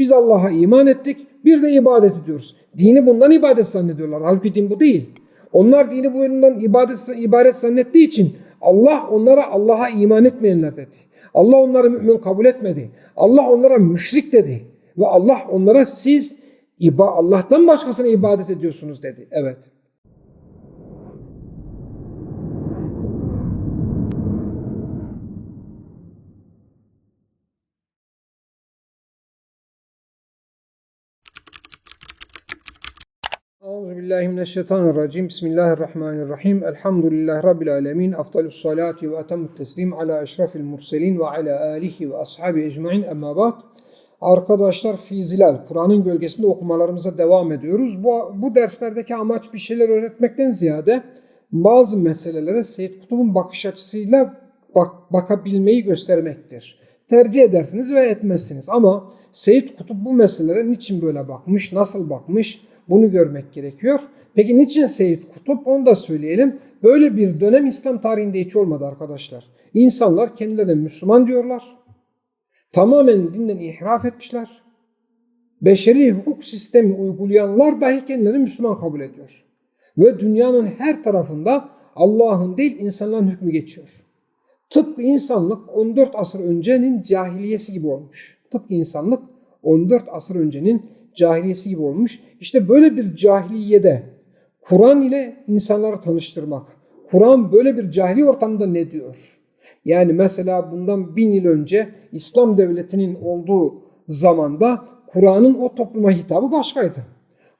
Biz Allah'a iman ettik. Bir de ibadet ediyoruz. Dini bundan ibadet zannediyorlar. Halbuki din bu değil. Onlar dini bu yönden ibadet, ibadet zannettiği için Allah onlara Allah'a iman etmeyenler dedi. Allah onları mümin kabul etmedi. Allah onlara müşrik dedi. Ve Allah onlara siz Allah'tan başkasına ibadet ediyorsunuz dedi. Evet. Euzubillahimineşşeytanirracim. Bismillahirrahmanirrahim. Elhamdülillahi Rabbil alemin. Afdalus salati ve etemut teslim ala eşrafil murselin ve ala alihi ve ashabi ecmain. Emma ba'd. Arkadaşlar Fizilal, Kur'an'ın gölgesinde okumalarımıza devam ediyoruz. Bu, bu derslerdeki amaç bir şeyler öğretmekten ziyade bazı meselelere Seyyid Kutub'un bakış açısıyla bak, bakabilmeyi göstermektir. Tercih edersiniz ve etmezsiniz. Ama Seyyid Kutup bu meselelere niçin böyle bakmış, nasıl bakmış bunu görmek gerekiyor. Peki niçin Seyyid Kutup onu da söyleyelim. Böyle bir dönem İslam tarihinde hiç olmadı arkadaşlar. İnsanlar kendilerine Müslüman diyorlar. Tamamen dinden ihraf etmişler. Beşeri hukuk sistemi uygulayanlar dahi kendilerini Müslüman kabul ediyor. Ve dünyanın her tarafında Allah'ın değil insanların hükmü geçiyor. Tıpkı insanlık 14 asır öncenin cahiliyesi gibi olmuş. Tıpkı insanlık 14 asır öncenin cahiliyesi gibi olmuş. İşte böyle bir cahiliyede Kur'an ile insanları tanıştırmak. Kur'an böyle bir cahili ortamda ne diyor? Yani mesela bundan bin yıl önce İslam devletinin olduğu zamanda Kur'an'ın o topluma hitabı başkaydı.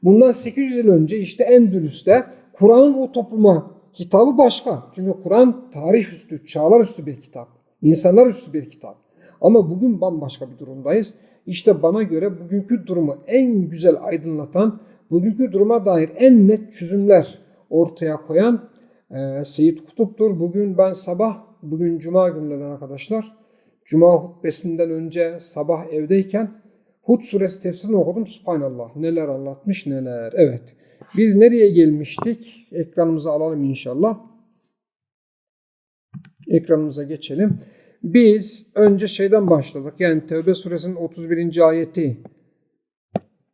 Bundan 800 yıl önce işte Endülüs'te Kur'an'ın o topluma hitabı başka. Çünkü Kur'an tarih üstü, çağlar üstü bir kitap. İnsanlar üstü bir kitap. Ama bugün bambaşka bir durumdayız. İşte bana göre bugünkü durumu en güzel aydınlatan, bugünkü duruma dair en net çözümler ortaya koyan e, Seyyid Kutup'tur. Bugün ben sabah, bugün Cuma günlerden arkadaşlar, Cuma hutbesinden önce sabah evdeyken Hud suresi tefsirini okudum. Subhanallah neler anlatmış neler. Evet. Biz nereye gelmiştik? Ekranımıza alalım inşallah. Ekranımıza geçelim. Biz önce şeyden başladık. Yani Tevbe suresinin 31. ayeti.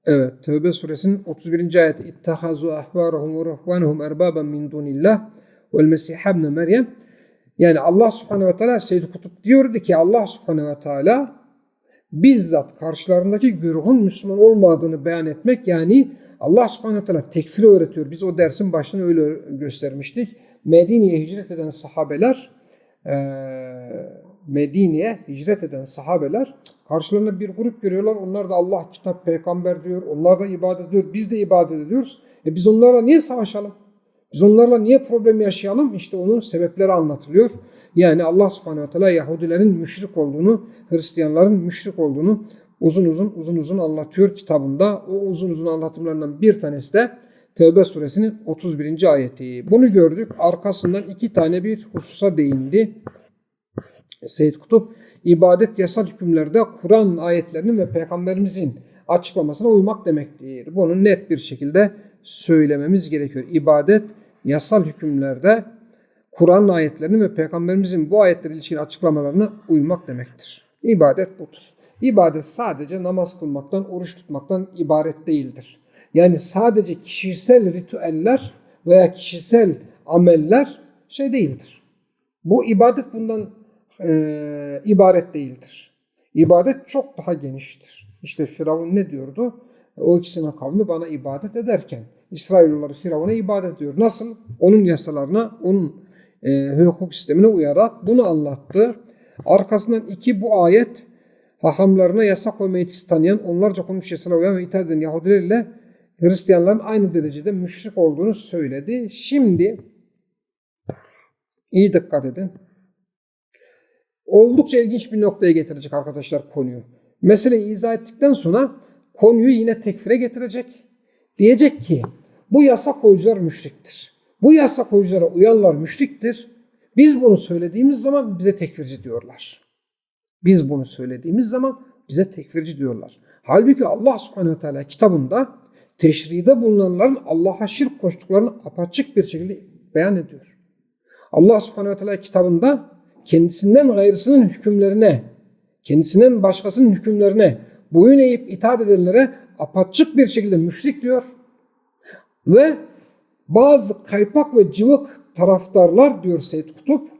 Evet, Tevbe suresinin 31. ayeti. İttehazu ahbarahum ve ruhvanahum erbaben min dunillah vel mesih ibn Meryem. Yani Allah subhanehu ve teala Seyyid Kutup diyordu ki Allah subhanehu ve teala bizzat karşılarındaki güruhun Müslüman olmadığını beyan etmek yani Allah subhanehu ve teala tekfiri öğretiyor. Biz o dersin başını öyle göstermiştik. Medine'ye hicret eden sahabeler Medine'ye hicret eden sahabeler karşılarında bir grup görüyorlar. Onlar da Allah, kitap, peygamber diyor. Onlar da ibadet ediyor. Biz de ibadet ediyoruz. E biz onlarla niye savaşalım? Biz onlarla niye problem yaşayalım? İşte onun sebepleri anlatılıyor. Yani Allah subhanehu ve teala Yahudilerin müşrik olduğunu, Hristiyanların müşrik olduğunu uzun uzun uzun uzun anlatıyor kitabında. O uzun uzun anlatımlarından bir tanesi de Tevbe suresinin 31. ayeti. Bunu gördük. Arkasından iki tane bir hususa değindi. Seyyid Kutup ibadet yasal hükümlerde Kur'an ayetlerinin ve peygamberimizin açıklamasına uymak demektir. Bunu net bir şekilde söylememiz gerekiyor. İbadet yasal hükümlerde Kur'an ayetlerinin ve peygamberimizin bu ayetler ilişkin açıklamalarına uymak demektir. İbadet budur. İbadet sadece namaz kılmaktan, oruç tutmaktan ibaret değildir. Yani sadece kişisel ritüeller veya kişisel ameller şey değildir. Bu ibadet bundan e, ibaret değildir. İbadet çok daha geniştir. İşte Firavun ne diyordu? O ikisinin kavmi bana ibadet ederken İsrailoğulları Firavun'a ibadet ediyor. Nasıl? Onun yasalarına, onun e, hukuk sistemine uyarak bunu anlattı. Arkasından iki bu ayet hahamlarına yasak etkisi tanıyan, onlarca konmuş yasalara uyan ve itaat eden Yahudiler ile Hristiyanların aynı derecede müşrik olduğunu söyledi. Şimdi iyi dikkat edin. Oldukça ilginç bir noktaya getirecek arkadaşlar konuyu. Meseleyi izah ettikten sonra konuyu yine tekfire getirecek. Diyecek ki bu yasa koyucular müşriktir. Bu yasa koyuculara uyanlar müşriktir. Biz bunu söylediğimiz zaman bize tekfirci diyorlar. Biz bunu söylediğimiz zaman bize tekfirci diyorlar. Halbuki Allah subhanehu teala kitabında teşride bulunanların Allah'a şirk koştuklarını apaçık bir şekilde beyan ediyor. Allah subhanehu teala kitabında kendisinden gayrısının hükümlerine, kendisinden başkasının hükümlerine boyun eğip itaat edenlere apaçık bir şekilde müşrik diyor. Ve bazı kaypak ve cıvık taraftarlar diyor Seyyid Kutup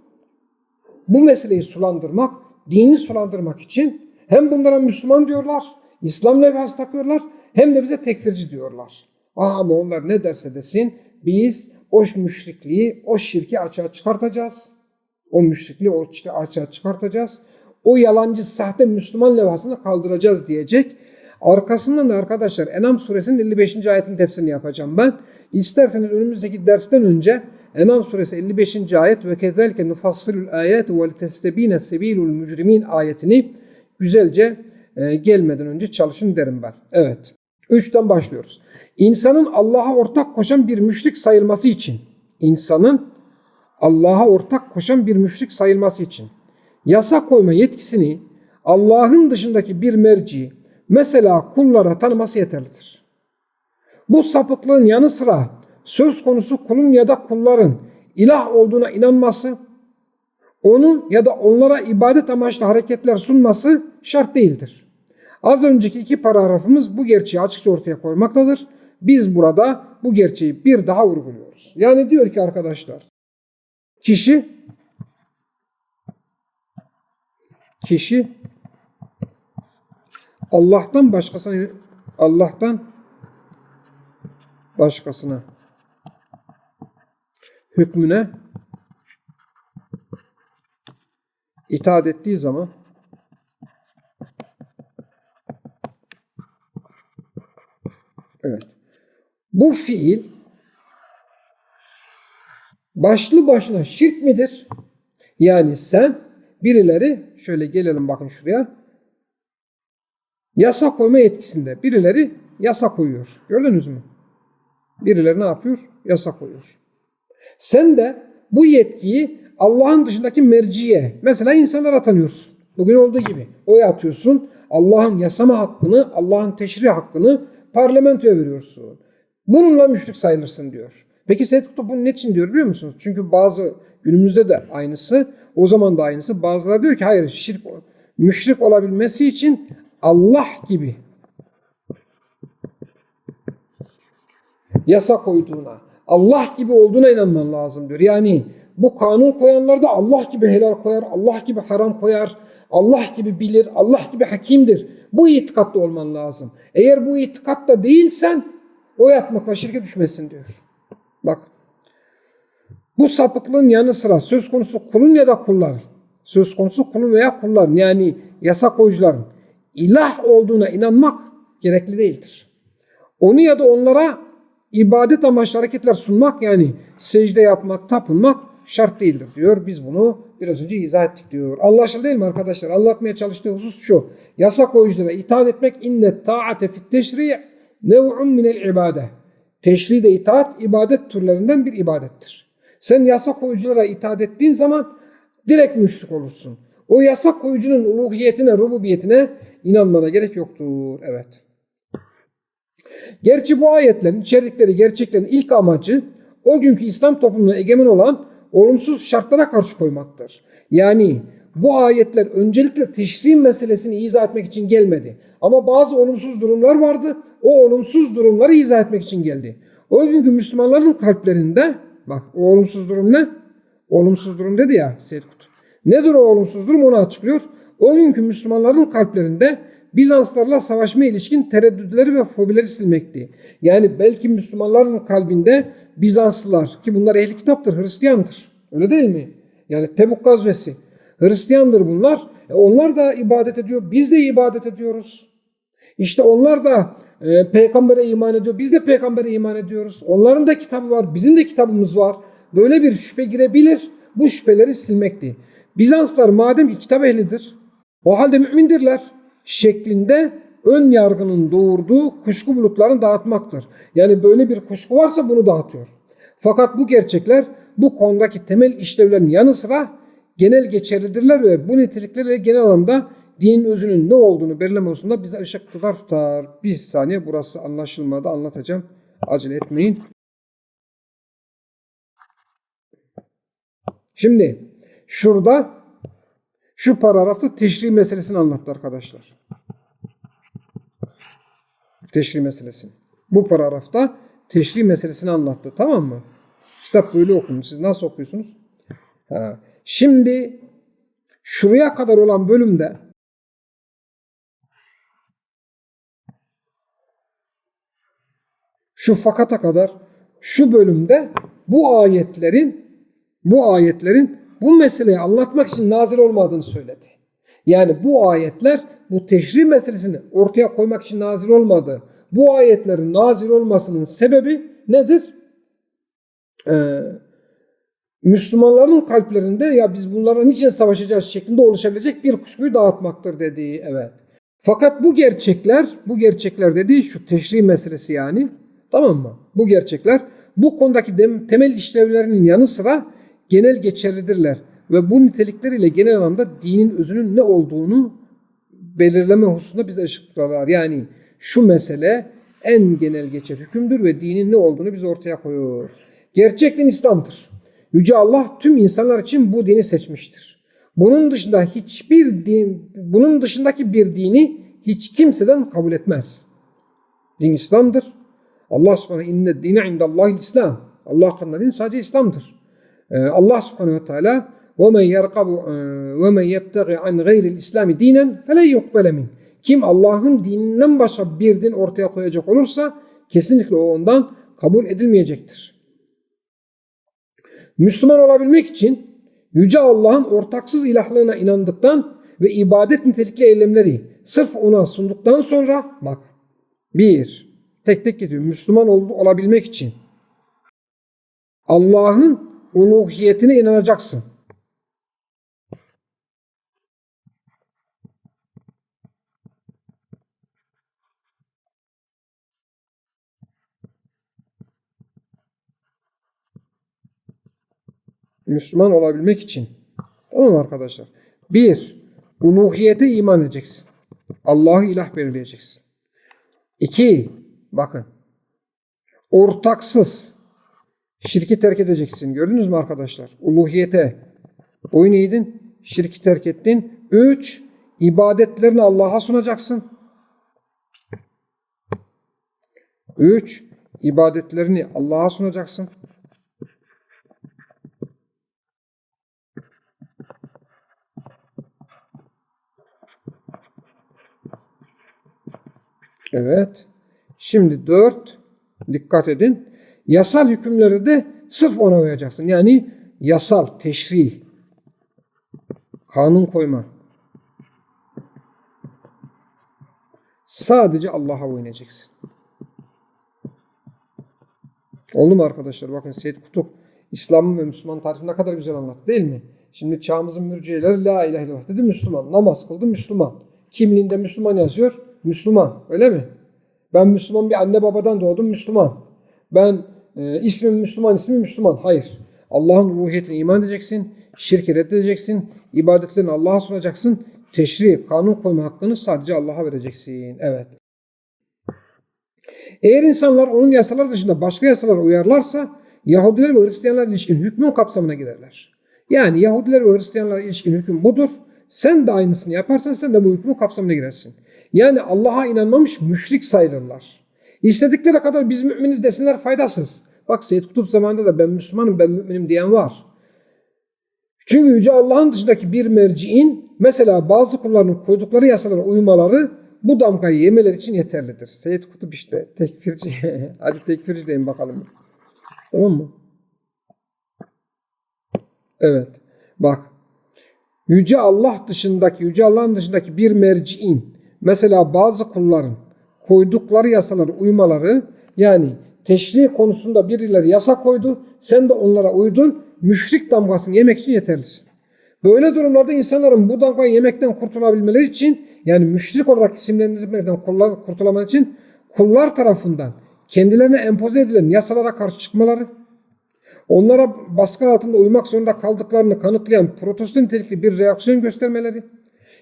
bu meseleyi sulandırmak, dini sulandırmak için hem bunlara Müslüman diyorlar, İslam levhası takıyorlar hem de bize tekfirci diyorlar. Aa, ama onlar ne derse desin biz o müşrikliği, o şirki açığa çıkartacağız. O müşrikliği o açığa çıkartacağız. O yalancı sahte Müslüman levhasını kaldıracağız diyecek. Arkasından da arkadaşlar Enam suresinin 55. ayetin tefsirini yapacağım ben. İsterseniz önümüzdeki dersten önce Enam suresi 55. ayet ve kezelke nufassilul ayet ve testebine sebilul mücrimin ayetini güzelce e, gelmeden önce çalışın derim ben. Evet. Üçten başlıyoruz. İnsanın Allah'a ortak koşan bir müşrik sayılması için, insanın Allah'a ortak koşan bir müşrik sayılması için yasa koyma yetkisini Allah'ın dışındaki bir merci, mesela kullara tanıması yeterlidir. Bu sapıklığın yanı sıra söz konusu kulun ya da kulların ilah olduğuna inanması, onu ya da onlara ibadet amaçlı hareketler sunması şart değildir. Az önceki iki paragrafımız bu gerçeği açıkça ortaya koymaktadır. Biz burada bu gerçeği bir daha vurguluyoruz. Yani diyor ki arkadaşlar, kişi. Kişi. Allah'tan başkasına Allah'tan başkasına hükmüne itaat ettiği zaman evet. Bu fiil başlı başına şirk midir? Yani sen birileri şöyle gelelim bakın şuraya yasa koyma yetkisinde birileri yasa koyuyor. Gördünüz mü? Birileri ne yapıyor? Yasa koyuyor. Sen de bu yetkiyi Allah'ın dışındaki merciye, mesela insanlara tanıyorsun. Bugün olduğu gibi oy atıyorsun. Allah'ın yasama hakkını, Allah'ın teşri hakkını parlamentoya veriyorsun. Bununla müşrik sayılırsın diyor. Peki Seyyid Kutup bunun için diyor biliyor musunuz? Çünkü bazı günümüzde de aynısı, o zaman da aynısı. Bazıları diyor ki hayır şirk, müşrik olabilmesi için Allah gibi yasa koyduğuna, Allah gibi olduğuna inanman lazım diyor. Yani bu kanun koyanlar da Allah gibi helal koyar, Allah gibi haram koyar, Allah gibi bilir, Allah gibi hakimdir. Bu itikatta olman lazım. Eğer bu itikatta değilsen o yapmakla şirke düşmesin diyor. Bak. Bu sapıklığın yanı sıra söz konusu kulun ya da kulların, söz konusu kulun veya kulların yani yasa koyucuların ilah olduğuna inanmak gerekli değildir. Onu ya da onlara ibadet amaçlı hareketler sunmak yani secde yapmak, tapınmak şart değildir diyor. Biz bunu biraz önce izah ettik diyor. Anlaşıldı değil mi arkadaşlar? Anlatmaya çalıştığı husus şu. Yasa koyuculara itaat etmek inne taate fit teşri' nev'un minel ibade. Teşride itaat ibadet türlerinden bir ibadettir. Sen yasa koyuculara itaat ettiğin zaman direkt müşrik olursun. O yasa koyucunun uluhiyetine, rububiyetine inanmana gerek yoktur. Evet. Gerçi bu ayetlerin içerikleri gerçeklerin ilk amacı o günkü İslam toplumuna egemen olan olumsuz şartlara karşı koymaktır. Yani bu ayetler öncelikle teşri meselesini izah etmek için gelmedi. Ama bazı olumsuz durumlar vardı. O olumsuz durumları izah etmek için geldi. O günkü Müslümanların kalplerinde bak o olumsuz durum ne? Olumsuz durum dedi ya Seyyid Kutu. Nedir o olumsuz durum onu açıklıyor. O günkü Müslümanların kalplerinde Bizanslarla savaşma ilişkin tereddütleri ve fobileri silmekti. Yani belki Müslümanların kalbinde Bizanslılar ki bunlar ehli kitaptır, Hristiyandır. Öyle değil mi? Yani Tebuk gazvesi. Hristiyandır bunlar. E onlar da ibadet ediyor. Biz de ibadet ediyoruz. İşte onlar da e, peygambere iman ediyor. Biz de peygambere iman ediyoruz. Onların da kitabı var. Bizim de kitabımız var. Böyle bir şüphe girebilir. Bu şüpheleri silmekti. Bizanslar madem ki kitap ehlidir. O halde mümindirler şeklinde ön yargının doğurduğu kuşku bulutlarını dağıtmaktır. Yani böyle bir kuşku varsa bunu dağıtıyor. Fakat bu gerçekler bu konudaki temel işlevlerin yanı sıra genel geçerlidirler ve bu nitelikleri genel anlamda dinin özünün ne olduğunu belirleme hususunda bize ışık tutar tutar. Bir saniye burası anlaşılmadı anlatacağım. Acele etmeyin. Şimdi şurada şu paragrafta teşri meselesini anlattı arkadaşlar. teşri meselesini. Bu paragrafta teşri meselesini anlattı. Tamam mı? Kitap böyle okunur. Siz nasıl okuyorsunuz? Ha. Şimdi şuraya kadar olan bölümde şu fakata kadar şu bölümde bu ayetlerin bu ayetlerin bu meseleyi anlatmak için nazil olmadığını söyledi. Yani bu ayetler bu teşri meselesini ortaya koymak için nazil olmadı. Bu ayetlerin nazil olmasının sebebi nedir? Ee, Müslümanların kalplerinde ya biz bunlara niçin savaşacağız şeklinde oluşabilecek bir kuşkuyu dağıtmaktır dediği evet. Fakat bu gerçekler, bu gerçekler dediği şu teşri meselesi yani tamam mı? Bu gerçekler bu konudaki temel işlevlerinin yanı sıra genel geçerlidirler ve bu nitelikleriyle genel anlamda dinin özünün ne olduğunu belirleme hususunda bize ışık. Yani şu mesele en genel geçer hükümdür ve dinin ne olduğunu biz ortaya koyuyor. Gerçek din İslam'dır. Yüce Allah tüm insanlar için bu dini seçmiştir. Bunun dışında hiçbir din, bunun dışındaki bir dini hiç kimseden kabul etmez. Din İslam'dır. Allah subhanahu inne dine indallahi İslam. Allah katında din sadece İslam'dır. Ee, Allah subhanahu ve teala وَمَنْ يَرْقَبُ وَمَنْ يَبْتَغِ عَنْ غَيْرِ الْإِسْلَامِ دِينًا فَلَنْ يُقْبَلَ مِنْ Kim Allah'ın dininden başka bir din ortaya koyacak olursa kesinlikle o ondan kabul edilmeyecektir. Müslüman olabilmek için Yüce Allah'ın ortaksız ilahlığına inandıktan ve ibadet nitelikli eylemleri sırf ona sunduktan sonra bak bir tek tek gidiyor. Müslüman ol- olabilmek için Allah'ın uluhiyetine inanacaksın. Müslüman olabilmek için. Tamam mı arkadaşlar? Bir, uluhiyete iman edeceksin. Allah'ı ilah belirleyeceksin. İki, bakın. Ortaksız. Şirki terk edeceksin. Gördünüz mü arkadaşlar? Uluhiyete boyun eğdin. Şirki terk ettin. Üç, ibadetlerini Allah'a sunacaksın. Üç, ibadetlerini Allah'a sunacaksın. Evet. Şimdi dört, dikkat edin. Yasal hükümleri de sırf ona uyacaksın. Yani yasal, teşri, kanun koyma. Sadece Allah'a uynayacaksın. Oldu mu arkadaşlar? Bakın Seyyid Kutup İslam'ın ve Müslüman tarifini ne kadar güzel anlattı değil mi? Şimdi çağımızın mürciyeleri la ilahe illallah dedi Müslüman. Namaz kıldı Müslüman. Kimliğinde Müslüman yazıyor. Müslüman. Öyle mi? Ben Müslüman bir anne babadan doğdum Müslüman. Ben e, ismim Müslüman, ismim Müslüman. Hayır. Allah'ın ruhiyetine iman edeceksin. Şirki reddedeceksin. ibadetlerini Allah'a sunacaksın. Teşri, kanun koyma hakkını sadece Allah'a vereceksin. Evet. Eğer insanlar onun yasalar dışında başka yasalara uyarlarsa Yahudiler ve Hristiyanlar ilişkin hükmün kapsamına girerler. Yani Yahudiler ve Hristiyanlar ilişkin hüküm budur. Sen de aynısını yaparsan sen de bu hükmün kapsamına girersin. Yani Allah'a inanmamış müşrik sayılırlar. İstedikleri kadar biz müminiz desinler faydasız. Bak Seyyid Kutup zamanında da ben Müslümanım ben müminim diyen var. Çünkü Yüce Allah'ın dışındaki bir merciin mesela bazı kulların koydukları yasalara uymaları bu damgayı yemeler için yeterlidir. Seyyid Kutup işte tekfirci. Hadi tekfirci deyin bakalım. Tamam mı? Evet. Bak. Yüce Allah dışındaki, Yüce Allah'ın dışındaki bir merciin mesela bazı kulların koydukları yasalara uymaları yani teşri konusunda birileri yasa koydu. Sen de onlara uydun. Müşrik damgasını yemek için yeterlisin. Böyle durumlarda insanların bu damgayı yemekten kurtulabilmeleri için yani müşrik olarak isimlendirmekten kurtulamak için kullar tarafından kendilerine empoze edilen yasalara karşı çıkmaları, onlara baskı altında uymak zorunda kaldıklarını kanıtlayan protesto nitelikli bir reaksiyon göstermeleri,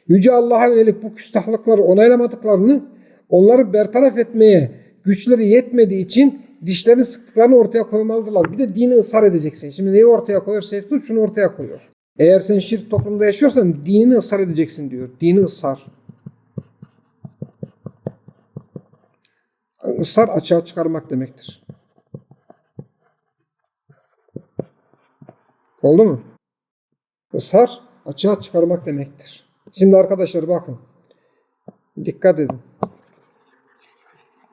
Yüce Allah'a yönelik bu küstahlıkları onaylamadıklarını, onları bertaraf etmeye güçleri yetmediği için dişlerini sıktıklarını ortaya koymalıdırlar. Bir de dini ısrar edeceksin. Şimdi neyi ortaya koyuyor? Kutub şunu ortaya koyuyor. Eğer sen şirk toplumda yaşıyorsan dinini ısrar edeceksin diyor. Dini ısrar. ısrar açığa çıkarmak demektir. Oldu mu? Israr açığa çıkarmak demektir. Şimdi arkadaşlar bakın. Dikkat edin.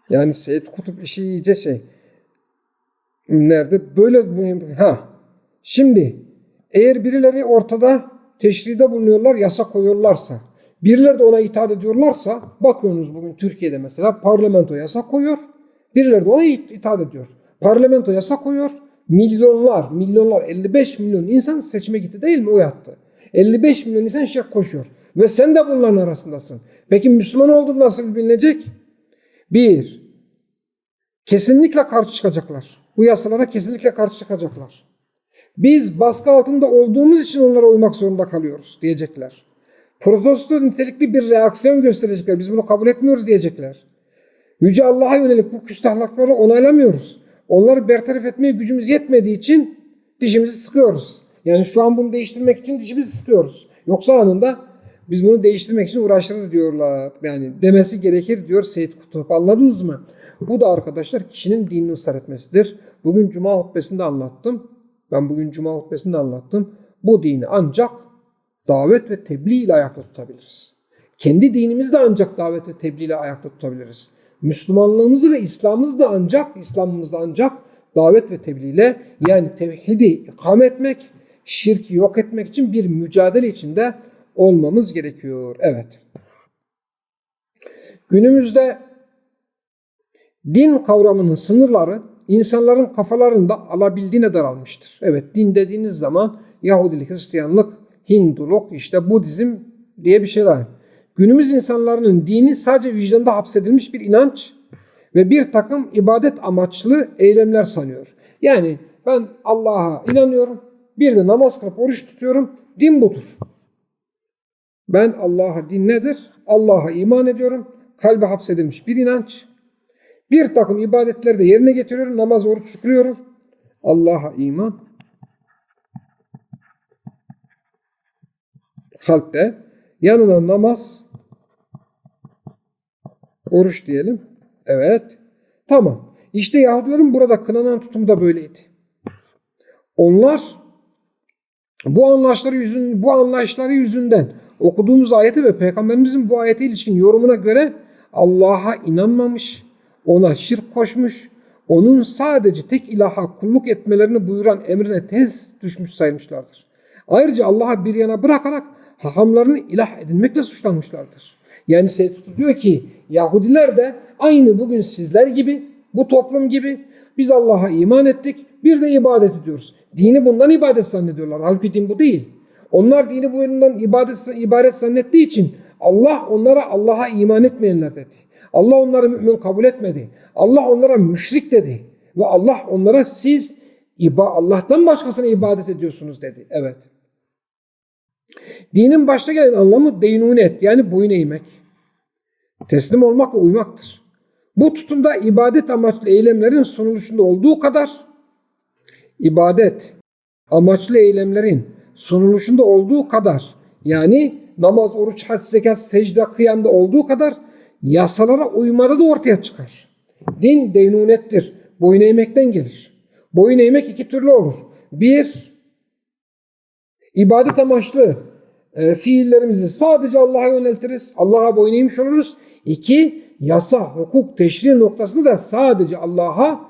Yani Seyyid Kutup işi iyice şey. Nerede? Böyle ha. Şimdi eğer birileri ortada teşride bulunuyorlar, yasa koyuyorlarsa, birileri de ona itaat ediyorlarsa, bakıyorsunuz bugün Türkiye'de mesela parlamento yasa koyuyor, birileri de ona it- itaat ediyor. Parlamento yasa koyuyor, milyonlar, milyonlar, 55 milyon insan seçime gitti değil mi? O yattı. 55 milyon insan şey koşuyor. Ve sen de bunların arasındasın. Peki Müslüman olduğun nasıl bilinecek? Bir, kesinlikle karşı çıkacaklar. Bu yasalara kesinlikle karşı çıkacaklar. Biz baskı altında olduğumuz için onlara uymak zorunda kalıyoruz diyecekler. Protesto nitelikli bir reaksiyon gösterecekler. Biz bunu kabul etmiyoruz diyecekler. Yüce Allah'a yönelik bu küstahlakları onaylamıyoruz. Onları bertaraf etmeye gücümüz yetmediği için dişimizi sıkıyoruz. Yani şu an bunu değiştirmek için dişimizi sıkıyoruz. Yoksa anında biz bunu değiştirmek için uğraşırız diyorlar. Yani demesi gerekir diyor Seyyid Kutup. Anladınız mı? Bu da arkadaşlar kişinin dinini ısrar etmesidir. Bugün Cuma hutbesinde anlattım. Ben bugün Cuma hutbesinde anlattım. Bu dini ancak davet ve tebliğ ile ayakta tutabiliriz. Kendi dinimizi de ancak davet ve tebliğ ile ayakta tutabiliriz. Müslümanlığımızı ve İslam'ımızı da ancak, İslam'ımızı da ancak davet ve tebliğ ile yani tevhidi ikame etmek, şirki yok etmek için bir mücadele içinde olmamız gerekiyor. Evet. Günümüzde din kavramının sınırları insanların kafalarında alabildiğine daralmıştır. Evet din dediğiniz zaman Yahudilik, Hristiyanlık, Hinduluk, işte Budizm diye bir şey var. Günümüz insanların dini sadece vicdanda hapsedilmiş bir inanç ve bir takım ibadet amaçlı eylemler sanıyor. Yani ben Allah'a inanıyorum, bir de namaz kılıp oruç tutuyorum, din budur. Ben Allah'a din nedir? Allah'a iman ediyorum, kalbe hapsedilmiş bir inanç. Bir takım ibadetleri de yerine getiriyorum, namaz, oruç kılıyorum. Allah'a iman, kalpte, yanına namaz, oruç diyelim. Evet. Tamam. İşte Yahudilerin burada kınanan tutumu da böyleydi. Onlar bu anlayışları yüzün bu anlayışları yüzünden okuduğumuz ayete ve peygamberimizin bu ayete ilişkin yorumuna göre Allah'a inanmamış, ona şirk koşmuş, onun sadece tek ilaha kulluk etmelerini buyuran emrine tez düşmüş saymışlardır. Ayrıca Allah'a bir yana bırakarak hahamlarını ilah edinmekle suçlanmışlardır. Yani Seyyid diyor ki Yahudiler de aynı bugün sizler gibi, bu toplum gibi biz Allah'a iman ettik, bir de ibadet ediyoruz. Dini bundan ibadet zannediyorlar. Halbuki din bu değil. Onlar dini bu yönden ibadet, ibadet zannettiği için Allah onlara Allah'a iman etmeyenler dedi. Allah onları mümin kabul etmedi. Allah onlara müşrik dedi. Ve Allah onlara siz Allah'tan başkasına ibadet ediyorsunuz dedi. Evet. Dinin başta gelen anlamı deynunet yani boyun eğmek. Teslim olmak ve uymaktır. Bu tutumda ibadet amaçlı eylemlerin sunuluşunda olduğu kadar ibadet amaçlı eylemlerin sunuluşunda olduğu kadar yani namaz, oruç, hac, zekat, secde, kıyamda olduğu kadar yasalara uymada da ortaya çıkar. Din deynunettir. Boyun eğmekten gelir. Boyun eğmek iki türlü olur. Bir, ibadet amaçlı e, fiillerimizi sadece Allah'a yöneltiriz. Allah'a boyun eğmiş oluruz. İki, yasa, hukuk, teşri noktasında da sadece Allah'a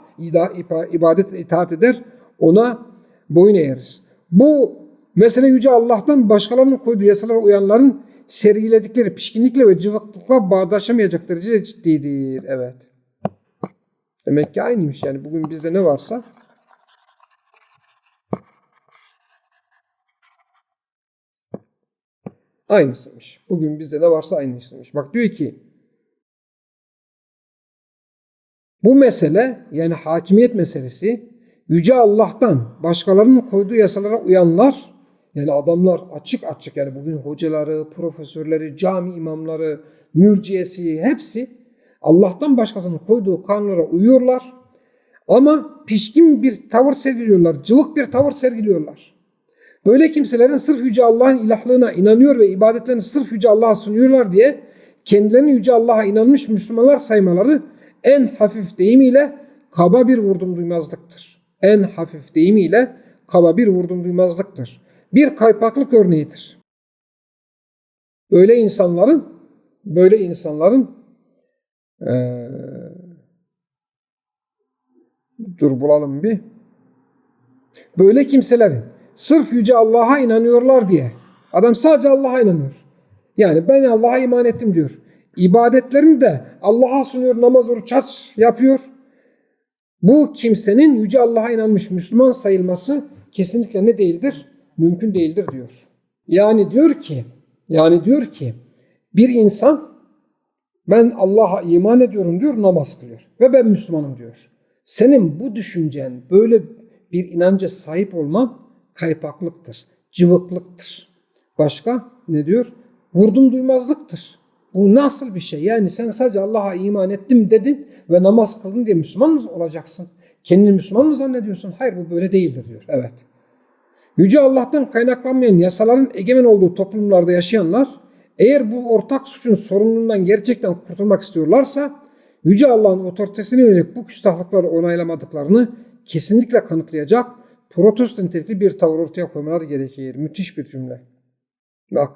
ibadet itaat eder. Ona boyun eğeriz. Bu mesele Yüce Allah'tan başkalarının koyduğu yasalara uyanların sergiledikleri pişkinlikle ve cıvıklıkla bağdaşamayacak derecede ciddidir. Evet. Demek ki aynıymış yani. Bugün bizde ne varsa aynısıymış. Bugün bizde ne varsa aynısıymış. Bak diyor ki bu mesele yani hakimiyet meselesi Yüce Allah'tan başkalarının koyduğu yasalara uyanlar yani adamlar açık açık yani bugün hocaları, profesörleri, cami imamları, mürciyesi hepsi Allah'tan başkasının koyduğu kanunlara uyuyorlar. Ama pişkin bir tavır sergiliyorlar, cıvık bir tavır sergiliyorlar. Böyle kimselerin sırf Yüce Allah'ın ilahlığına inanıyor ve ibadetlerini sırf Yüce Allah'a sunuyorlar diye kendilerini Yüce Allah'a inanmış Müslümanlar saymaları en hafif deyimiyle kaba bir vurdum duymazlıktır. En hafif deyimiyle kaba bir vurdum duymazlıktır. Bir kaypaklık örneğidir. Böyle insanların böyle insanların eee, dur bulalım bir. Böyle kimselerin sırf yüce Allah'a inanıyorlar diye adam sadece Allah'a inanıyor. Yani ben Allah'a iman ettim diyor. İbadetlerini de Allah'a sunuyor, namaz, oruç, yapıyor. Bu kimsenin yüce Allah'a inanmış Müslüman sayılması kesinlikle ne değildir? Mümkün değildir diyor. Yani diyor ki, yani diyor ki bir insan ben Allah'a iman ediyorum diyor, namaz kılıyor ve ben Müslümanım diyor. Senin bu düşüncen, böyle bir inanca sahip olman kaypaklıktır, cıvıklıktır. Başka ne diyor? Vurdum duymazlıktır. Bu nasıl bir şey? Yani sen sadece Allah'a iman ettim dedin ve namaz kıldın diye Müslüman mı olacaksın? Kendini Müslüman mı zannediyorsun? Hayır bu böyle değildir diyor. Evet. Yüce Allah'tan kaynaklanmayan yasaların egemen olduğu toplumlarda yaşayanlar eğer bu ortak suçun sorumluluğundan gerçekten kurtulmak istiyorlarsa Yüce Allah'ın otoritesine yönelik bu küstahlıkları onaylamadıklarını kesinlikle kanıtlayacak protesto nitelikli bir tavır ortaya koymaları gerekir. Müthiş bir cümle. Bak,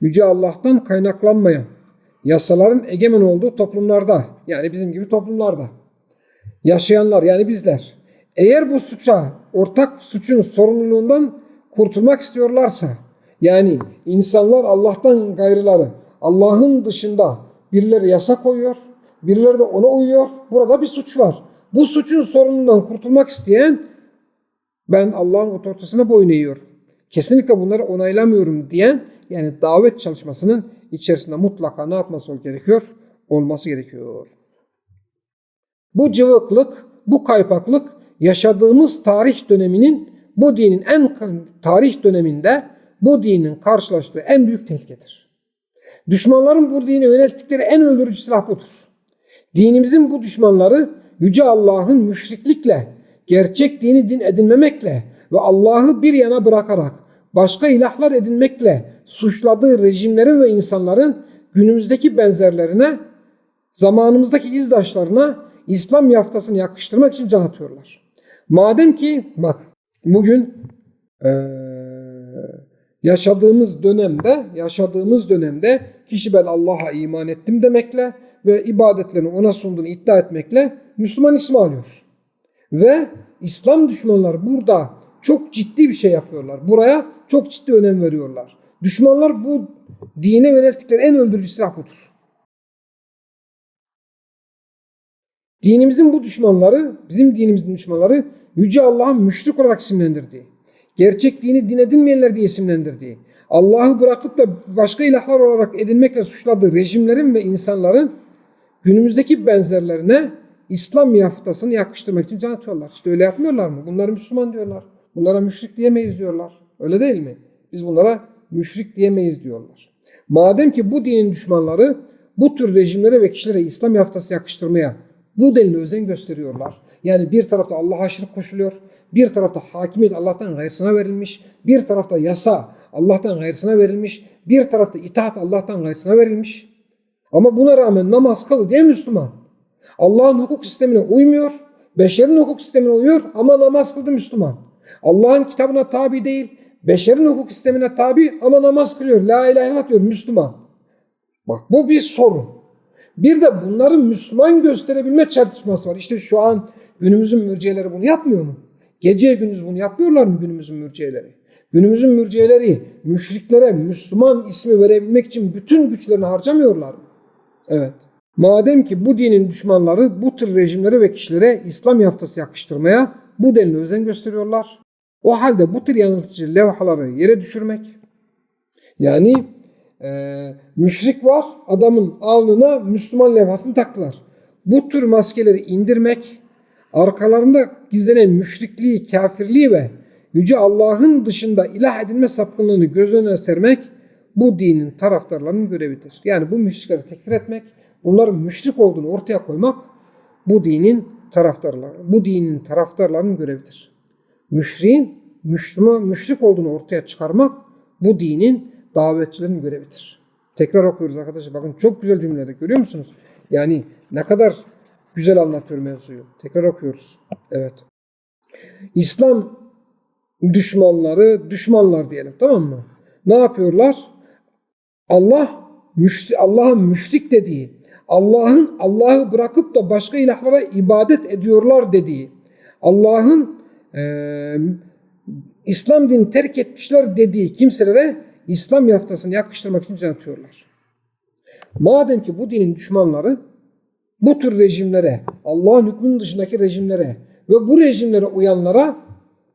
Yüce Allah'tan kaynaklanmayan yasaların egemen olduğu toplumlarda yani bizim gibi toplumlarda yaşayanlar yani bizler. Eğer bu suça ortak suçun sorumluluğundan kurtulmak istiyorlarsa yani insanlar Allah'tan gayrıları Allah'ın dışında birileri yasa koyuyor birileri de ona uyuyor burada bir suç var. Bu suçun sorumluluğundan kurtulmak isteyen ben Allah'ın otoritesine boyun eğiyorum kesinlikle bunları onaylamıyorum diyen yani davet çalışmasının içerisinde mutlaka ne yapması gerekiyor? Olması gerekiyor. Bu cıvıklık, bu kaypaklık yaşadığımız tarih döneminin bu dinin en tarih döneminde bu dinin karşılaştığı en büyük tehlikedir. Düşmanların bu dine yönelttikleri en öldürücü silah budur. Dinimizin bu düşmanları Yüce Allah'ın müşriklikle, gerçek dini din edinmemekle ve Allah'ı bir yana bırakarak başka ilahlar edinmekle suçladığı rejimlerin ve insanların günümüzdeki benzerlerine, zamanımızdaki izdaşlarına İslam yaftasını yakıştırmak için can atıyorlar. Madem ki bak bugün eee, yaşadığımız dönemde yaşadığımız dönemde kişi ben Allah'a iman ettim demekle ve ibadetlerini ona sunduğunu iddia etmekle Müslüman ismi alıyor. Ve İslam düşmanları burada çok ciddi bir şey yapıyorlar. Buraya çok ciddi önem veriyorlar. Düşmanlar bu dine yönelttikleri en öldürücü silah budur. Dinimizin bu düşmanları, bizim dinimizin düşmanları Yüce Allah'ın müşrik olarak isimlendirdiği, gerçek dini din edinmeyenler diye isimlendirdiği, Allah'ı bırakıp da başka ilahlar olarak edinmekle suçladığı rejimlerin ve insanların günümüzdeki benzerlerine İslam yaftasını yakıştırmak için can atıyorlar. İşte öyle yapmıyorlar mı? Bunlar Müslüman diyorlar. Bunlara müşrik diyemeyiz diyorlar. Öyle değil mi? Biz bunlara müşrik diyemeyiz diyorlar. Madem ki bu dinin düşmanları bu tür rejimlere ve kişilere İslam yaftası yakıştırmaya bu denli özen gösteriyorlar. Yani bir tarafta Allah'a şirk koşuluyor, bir tarafta hakimiyet Allah'tan gayrısına verilmiş, bir tarafta yasa Allah'tan gayrısına verilmiş, bir tarafta itaat Allah'tan gayrısına verilmiş. Ama buna rağmen namaz kıl diye Müslüman. Allah'ın hukuk sistemine uymuyor, beşerin hukuk sistemine uyuyor ama namaz kıldı Müslüman. Allah'ın kitabına tabi değil, beşerin hukuk sistemine tabi ama namaz kılıyor. La ilahe illallah diyor Müslüman. Bak bu bir sorun. Bir de bunların Müslüman gösterebilme çatışması var. İşte şu an günümüzün mürciyeleri bunu yapmıyor mu? Gece gündüz bunu yapıyorlar mı günümüzün mürciyeleri? Günümüzün mürciyeleri müşriklere Müslüman ismi verebilmek için bütün güçlerini harcamıyorlar mı? Evet. Madem ki bu dinin düşmanları bu tür rejimlere ve kişilere İslam yaftası yakıştırmaya bu denli özen gösteriyorlar. O halde bu tür yanıltıcı levhaları yere düşürmek yani e, müşrik var adamın alnına Müslüman levhasını taktılar. Bu tür maskeleri indirmek arkalarında gizlenen müşrikliği, kafirliği ve Yüce Allah'ın dışında ilah edinme sapkınlığını göz önüne sermek bu dinin taraftarlarının görevidir. Yani bu müşrikleri tekfir etmek, bunların müşrik olduğunu ortaya koymak bu dinin taraftarları, bu dinin taraftarlarının görevidir. Müşriğin Müslüman, müşrik olduğunu ortaya çıkarmak bu dinin davetçilerin görevidir. Tekrar okuyoruz arkadaşlar. Bakın çok güzel cümleler görüyor musunuz? Yani ne kadar Güzel anlatıyor mevzuyu. Tekrar okuyoruz. Evet. İslam düşmanları, düşmanlar diyelim tamam mı? Ne yapıyorlar? Allah müşri, Allah'ın müşrik dediği, Allah'ın Allah'ı bırakıp da başka ilahlara ibadet ediyorlar dediği, Allah'ın eee, İslam dinini terk etmişler dediği kimselere İslam yaftasını yakıştırmak için atıyorlar. Madem ki bu dinin düşmanları bu tür rejimlere, Allah'ın hükmünün dışındaki rejimlere ve bu rejimlere uyanlara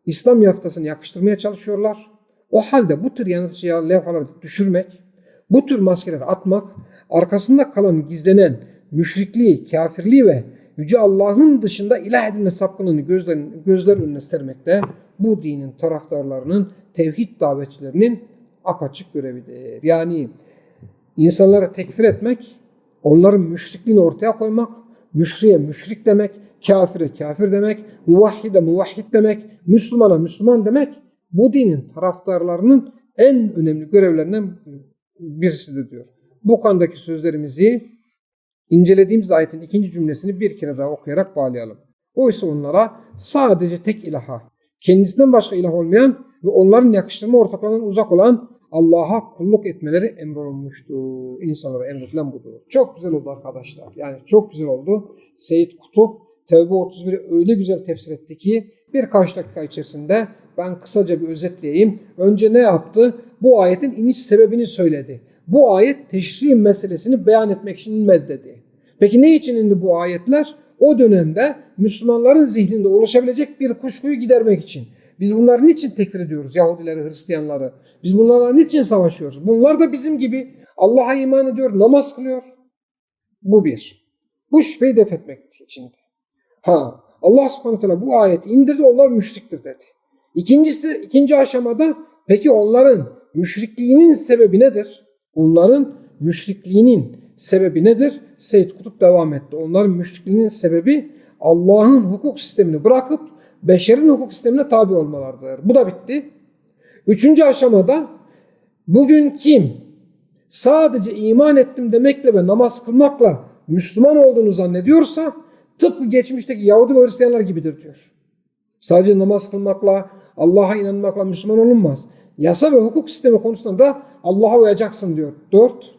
İslam yaftasını yakıştırmaya çalışıyorlar. O halde bu tür yanıltıcı levhaları düşürmek, bu tür maskeleri atmak, arkasında kalan gizlenen müşrikliği, kafirliği ve Yüce Allah'ın dışında ilah edilme sapkınlığını gözler, gözler önüne sermekte bu dinin taraftarlarının, tevhid davetçilerinin apaçık görevidir. Yani insanları tekfir etmek, onların müşrikliğini ortaya koymak, müşriye müşrik demek, kafire kafir demek, muvahhide muvahhid demek, Müslümana Müslüman demek bu dinin taraftarlarının en önemli görevlerinden birisidir diyor. Bu konudaki sözlerimizi incelediğimiz ayetin ikinci cümlesini bir kere daha okuyarak bağlayalım. Oysa onlara sadece tek ilaha, kendisinden başka ilah olmayan ve onların yakıştırma ortaklarından uzak olan Allah'a kulluk etmeleri emrolunmuştu. İnsanlara emredilen budur. Çok güzel oldu arkadaşlar. Yani çok güzel oldu. Seyit Kutup Tevbe 31'i öyle güzel tefsir etti ki birkaç dakika içerisinde ben kısaca bir özetleyeyim. Önce ne yaptı? Bu ayetin iniş sebebini söyledi. Bu ayet teşri meselesini beyan etmek için inmedi. Peki ne için indi bu ayetler? O dönemde Müslümanların zihninde oluşabilecek bir kuşkuyu gidermek için. Biz bunları niçin tekfir ediyoruz? Yahudileri, Hristiyanları. Biz bunlarla niçin savaşıyoruz? Bunlar da bizim gibi Allah'a iman ediyor, namaz kılıyor. Bu bir. Bu şüpheyi def etmek için. Ha, Allah subhanahu teala bu ayeti indirdi, onlar müşriktir dedi. İkincisi, ikinci aşamada peki onların müşrikliğinin sebebi nedir? Onların müşrikliğinin sebebi nedir? Seyyid Kutup devam etti. Onların müşrikliğinin sebebi Allah'ın hukuk sistemini bırakıp beşerin hukuk sistemine tabi olmalarıdır. Bu da bitti. Üçüncü aşamada bugün kim sadece iman ettim demekle ve namaz kılmakla Müslüman olduğunu zannediyorsa tıpkı geçmişteki Yahudi ve Hristiyanlar gibidir diyor. Sadece namaz kılmakla, Allah'a inanmakla Müslüman olunmaz. Yasa ve hukuk sistemi konusunda da Allah'a uyacaksın diyor. Dört,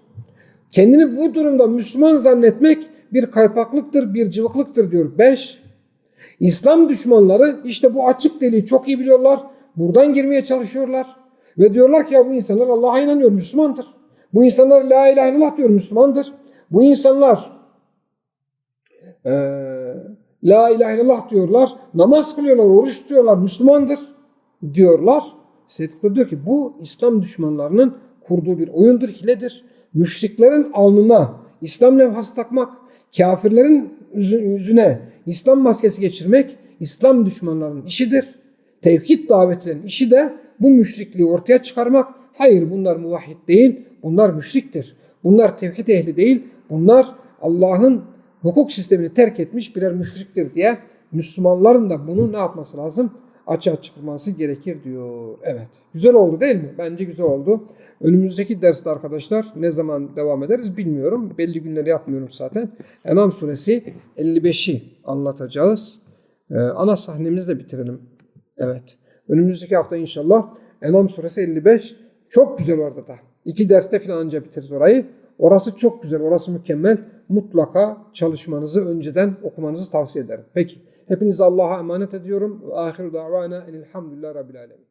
kendini bu durumda Müslüman zannetmek bir kaypaklıktır, bir cıvıklıktır diyor. Beş, İslam düşmanları işte bu açık deliği çok iyi biliyorlar. Buradan girmeye çalışıyorlar. Ve diyorlar ki ya bu insanlar Allah'a inanıyor, Müslümandır. Bu insanlar la ilahe illallah diyor, Müslümandır. Bu insanlar e, la ilahe illallah diyorlar, namaz kılıyorlar, oruç tutuyorlar, Müslümandır diyorlar. Seyyid Kutlu diyor ki bu İslam düşmanlarının kurduğu bir oyundur, hiledir. Müşriklerin alnına İslam levhası takmak, kafirlerin yüzüne İslam maskesi geçirmek İslam düşmanlarının işidir. Tevhid davetlerin işi de bu müşrikliği ortaya çıkarmak. Hayır bunlar muvahhid değil, bunlar müşriktir. Bunlar tevhid ehli değil, bunlar Allah'ın hukuk sistemini terk etmiş birer müşriktir diye Müslümanların da bunu ne yapması lazım? Açığa çıkması gerekir diyor. Evet. Güzel oldu değil mi? Bence güzel oldu. Önümüzdeki derste arkadaşlar ne zaman devam ederiz bilmiyorum. Belli günleri yapmıyorum zaten. Enam suresi 55'i anlatacağız. Ee, ana sahnemizi de bitirelim. Evet. Önümüzdeki hafta inşallah Enam suresi 55 çok güzel orada da. İki derste falan önce bitiririz orayı. Orası çok güzel, orası mükemmel. Mutlaka çalışmanızı önceden okumanızı tavsiye ederim. Peki. Hepinizi Allah'a emanet ediyorum. Ve ahiru davana enilhamdülillah rabbil alemin.